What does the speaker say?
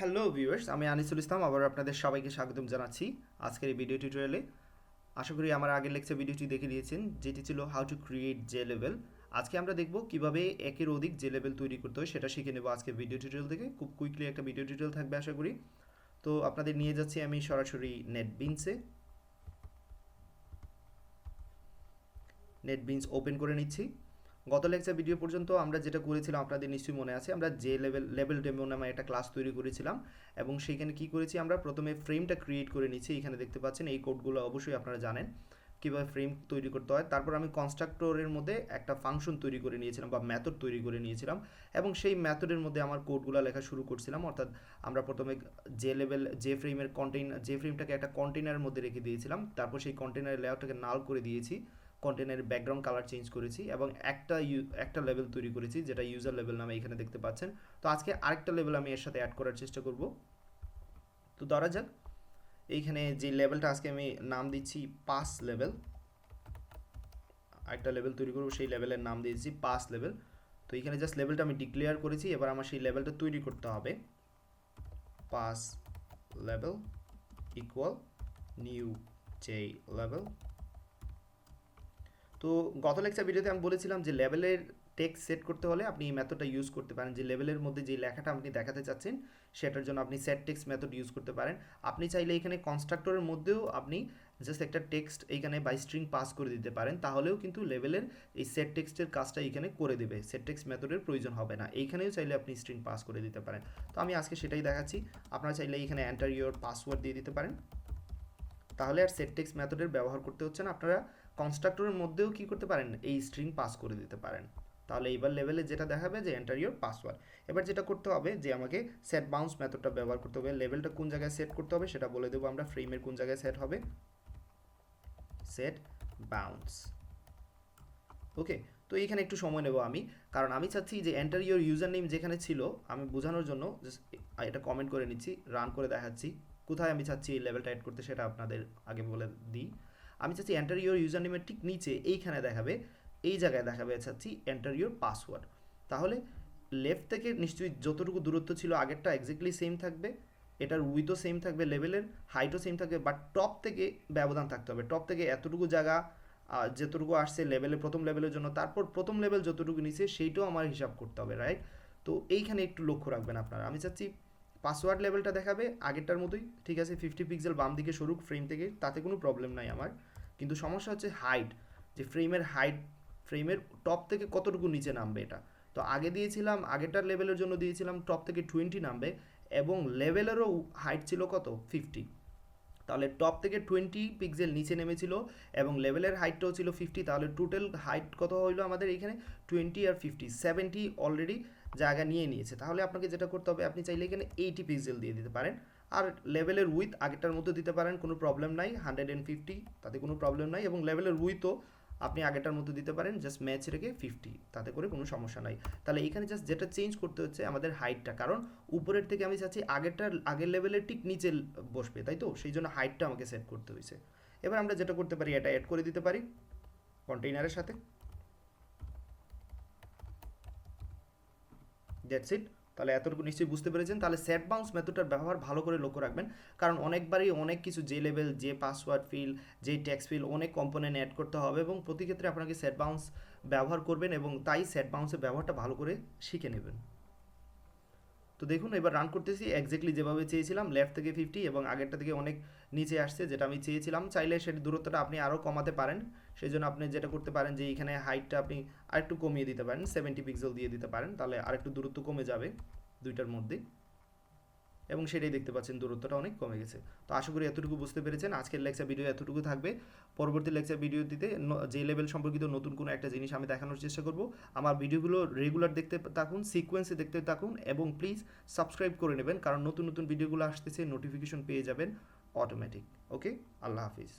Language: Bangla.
হ্যালো ভিউয়ার্স আমি আনিসুল ইসলাম, আবার আপনাদের সবাইকে স্বাগতম জানাচ্ছি আজকের এই ভিডিও টিউটোরিয়ালে আশা করি আমার আগের লেকচার ভিডিওটি দেখে নিয়েছেন, যেটি ছিল how to create J level আজকে আমরা দেখব কীভাবে একের অধিক যে লেভেল তৈরি করতে হয়, সেটা শিখে নেব আজকে ভিডিও টিউটোরিয়াল থেকে। খুব কুইকলি একটা ভিডিও টিউটোরিয়াল থাকবে, আশা করি। তো আপনাদের নিয়ে যাচ্ছি আমি সরাসরি নেটবিনসে নেটবিনস ওপেন করে নিচ্ছি। গত লেকচার ভিডিও পর্যন্ত আমরা যেটা করেছিলাম, আপনাদের নিশ্চয়ই মনে আছে, আমরা যে লেভেল লেভেল ডেমো নামে একটা ক্লাস তৈরি করেছিলাম এবং সেইখানে কি করেছি আমরা? প্রথমে ফ্রেমটা ক্রিয়েট করে নিচ্ছি, এখানে দেখতে পাচ্ছেন এই কোডগুলো অবশ্যই আপনারা জানেন, কীভাবে ফ্রেম তৈরি করতে হয়। তারপর আমি কনস্ট্রাক্টরের মধ্যে একটা ফাংশন তৈরি করে নিয়েছিলাম বা ম্যাথড তৈরি করে নিয়েছিলাম এবং সেই ম্যাথডের মধ্যে আমার কোডগুলো লেখা শুরু করছিলাম। অর্থাৎ আমরা প্রথমে যে লেভেল যে ফ্রেমের কন্টেইনার যে ফ্রেমটাকে একটা কন্টেইনারের মধ্যে রেখে দিয়েছিলাম, তারপর সেই কন্টেইনারের লেআউটটাকে নাল করে দিয়েছি। কন্টেনারের ব্যাকগ্রাউন্ড কালার চেঞ্জ করেছি এবং একটা একটা লেভেল তৈরি করেছি, যেটা ইউজার লেভেল নামে এখানে দেখতে পাচ্ছেন। তো আজকে আরেকটা লেভেল আমি এর সাথে অ্যাড করার চেষ্টা করব। তো ধরা যাক, এইখানে যে লেভেলটা আজকে আমি নাম দিচ্ছি পাস লেভেল আরেকটা লেভেল তৈরি করব, সেই লেভেলের নাম দিয়েছি পাস লেভেল তো এখানে জাস্ট লেভেলটা আমি ডিক্লেয়ার করেছি, এবার আমার সেই লেভেলটা তৈরি করতে হবে। Pass level equal new J level তো গত লেকচার ভিডিওতে আমি বলেছিলাম যে লেভেলের টেক্সট সেট করতে হলে আপনি এই মেথডটা ইউজ করতে পারেন। যে লেভেলের মধ্যে যে লেখাটা আপনি দেখাতে চাচ্ছেন, সেটার জন্য আপনি সেট টেক্সট মেথড ইউজ করতে পারেন। আপনি চাইলে এখানে কনস্ট্রাক্টরের মধ্যেও আপনি জাস্ট একটা টেক্সট এইখানে বাই স্ট্রিং পাস করে দিতে পারেন। তাহলেও কিন্তু লেভেলের এই সেট টেক্সটের কাজটা এইখানে করে দেবে। সেট টেক্সট মেথডের প্রয়োজন হবে না। এইখানেও চাইলে আপনি স্ট্রিং পাস করে দিতে পারেন। তো আমি আজকে সেটাই দেখাচ্ছি। আপনারা চাইলে এখানে এন্টার ইউর পাসওয়ার্ড দিয়ে দিতে পারেন। তাহলে আর সেট টেক্সট মেথডের ব্যবহার করতে হচ্ছে না। আপনারা কনস্ট্রাক্টরের মধ্যেও কি করতে পারেন? এই স্ট্রিং পাস করে দিতে পারেন। তাহলে এইবার লেভেলে যেটা দেখাবে যে এন্টার ইউর পাসওয়ার্ড এবার যেটা করতে হবে যে আমাকে সেট বাউন্স মেথডটা ব্যবহার করতে হবে। লেভেলটা কোন জায়গায় সেট করতে হবে সেটা বলে দেবো আমরা ফ্রেমের কোন জায়গায় সেট হবে। সেট বাউন্স ওকে তো এখানে একটু সময় নেব আমি। কারণ আমি চাচ্ছি যে এন্টার ইউর ইউজার নেম যেখানে ছিল, আমি বোঝানোর জন্য এটা কমেন্ট করে নিচ্ছি রান করে দেখাচ্ছি। কোথায় আমি চাচ্ছি এই লেভেলটা অ্যাড করতে সেটা আপনাদের আগে বলে দিই। আমি চাচ্ছি এন্টার ইউর ইউজার নেমের ঠিক নিচে এইখানে দেখাবে, এই জায়গায় দেখাবে চাচ্ছি এন্টার ইউর পাসওয়ার্ড তাহলে লেফট থেকে নিশ্চয়ই যতটুকু দূরত্ব ছিল আগেরটা এক্স্যাক্টলি সেম থাকবে, এটার উইথও সেম থাকবে লেভেলের হাইটও সেম থাকবে বাট টপ থেকে ব্যবধান থাকতে হবে। টপ থেকে এতটুকু জায়গা যতটুকু আসছে লেভেলে প্রথম লেভেলের জন্য, তারপর প্রথম লেভেল যতটুকু নিচে, সেইটাও আমার হিসাব করতে হবে রাইট তো এইখানে একটু লক্ষ্য রাখবেন আপনারা। আমি চাচ্ছি পাসওয়ার্ড লেভেলটা দেখাবে, আগেরটার মতোই, ঠিক আছে ফিফটি পিক্সেল বাম দিকে সরুক ফ্রেম থেকে, তাতে কোনো প্রবলেম নাই আমার। কিন্তু সমস্যা হচ্ছে হাইট যে ফ্রেমের হাইট ফ্রেমের টপ থেকে কতটুকু নিচে নামবে এটা? তো আগে দিয়েছিলাম, আগেরটার লেভেলের জন্য দিয়েছিলাম টপ থেকে টোয়েন্টি নামবে, এবং লেভেলেরও হাইট ছিল কত? ফিফটি তাহলে টপ থেকে টোয়েন্টি পিক্সেল নিচে নেমেছিল, এবং লেভেলের হাইটটাও ছিল ফিফটি তাহলে টোটাল হাইট কত হইল আমাদের এখানে? টোয়েন্টি আর ফিফটি সেভেন্টি অলরেডি জায়গা নিয়ে নিয়েছে। তাহলে আপনাকে যেটা করতে হবে, আপনি চাইলে এখানে এইটি পিক্সেল দিয়ে দিতে পারেন। আর লেভেলের উইথ আগেরটার মতো দিতে পারেন, কোনো প্রবলেম নাই। হান্ড্রেড অ্যান্ড ফিফটি তাতে কোনো প্রবলেম নাই। এবং লেভেলের উইথও আপনি আগেরটার মতো দিতে পারেন জাস্ট ম্যাচ রেখে ফিফটি তাতে করে কোনো সমস্যা নাই। তাহলে এখানে জাস্ট যেটা চেঞ্জ করতে হচ্ছে, আমাদের হাইটটা কারণ উপরের থেকে আমি চাচ্ছি আগেরটার, আগের লেভেলের ঠিক নিচে বসবে, তাই তো? সেই জন্য হাইটটা আমাকে সেট করতে হয়েছে। এবার আমরা যেটা করতে পারি, এটা অ্যাড করে দিতে পারি। কন্টেইনারের সাথে। দ্যাটস ইট তাহলে এতটুকু নিশ্চয়ই বুঝতে পেরেছেন। তাহলে সেট বাউন্স মেথডটার ব্যবহার ভালো করে লক্ষ্য রাখবেন। কারণ অনেকবারই অনেক কিছু যে লেভেল যে পাসওয়ার্ড ফিল যে ট্যাক্স ফিল অনেক কম্পোনেন্ট অ্যাড করতে হবে এবং প্রতি ক্ষেত্রে আপনাকে সেট বাউন্স ব্যবহার করবেন এবং তাই সেট বাউন্সের ব্যবহারটা ভালো করে শিখে নেবেন। তো দেখুন, এবার রান করতেছি এক্স্যাক্টলি যেভাবে চেয়েছিলাম লেফট থেকে ফিফটি এবং আগেরটা থেকে অনেক নিচে আসছে যেটা আমি চেয়েছিলাম। চাইলে সেটি দূরত্বটা আপনি আরও কমাতে পারেন সেই জন্য আপনি যেটা করতে পারেন যে এখানে হাইটটা আপনি আরেকটু কমিয়ে দিতে পারেন সেভেন্টি পিক্সেল দিয়ে দিতে পারেন, তাহলে আরেকটু দূরত্ব কমে যাবে দুইটার মধ্যে। এবং সেটাই দেখতে পাচ্ছেন, দূরত্বটা অনেক কমে গেছে। তো আশা করি এতটুকু বুঝতে পেরেছেন। আজকের লেকচার ভিডিও এতটুকু থাকবে। পরবর্তী লেকচার ভিডিও দিতে যে লেভেল সম্পর্কিত নতুন কোনো একটা জিনিস আমি দেখানোর চেষ্টা করব। আমার ভিডিওগুলো রেগুলার দেখতে থাকুন সিকোয়েন্সে দেখতে থাকুন এবং প্লিজ সাবস্ক্রাইব করে নেবেন, কারণ নতুন নতুন ভিডিওগুলো আসতেছে নোটিফিকেশন পেয়ে যাবেন অটোমেটিক ওকে আল্লাহ হাফিজ।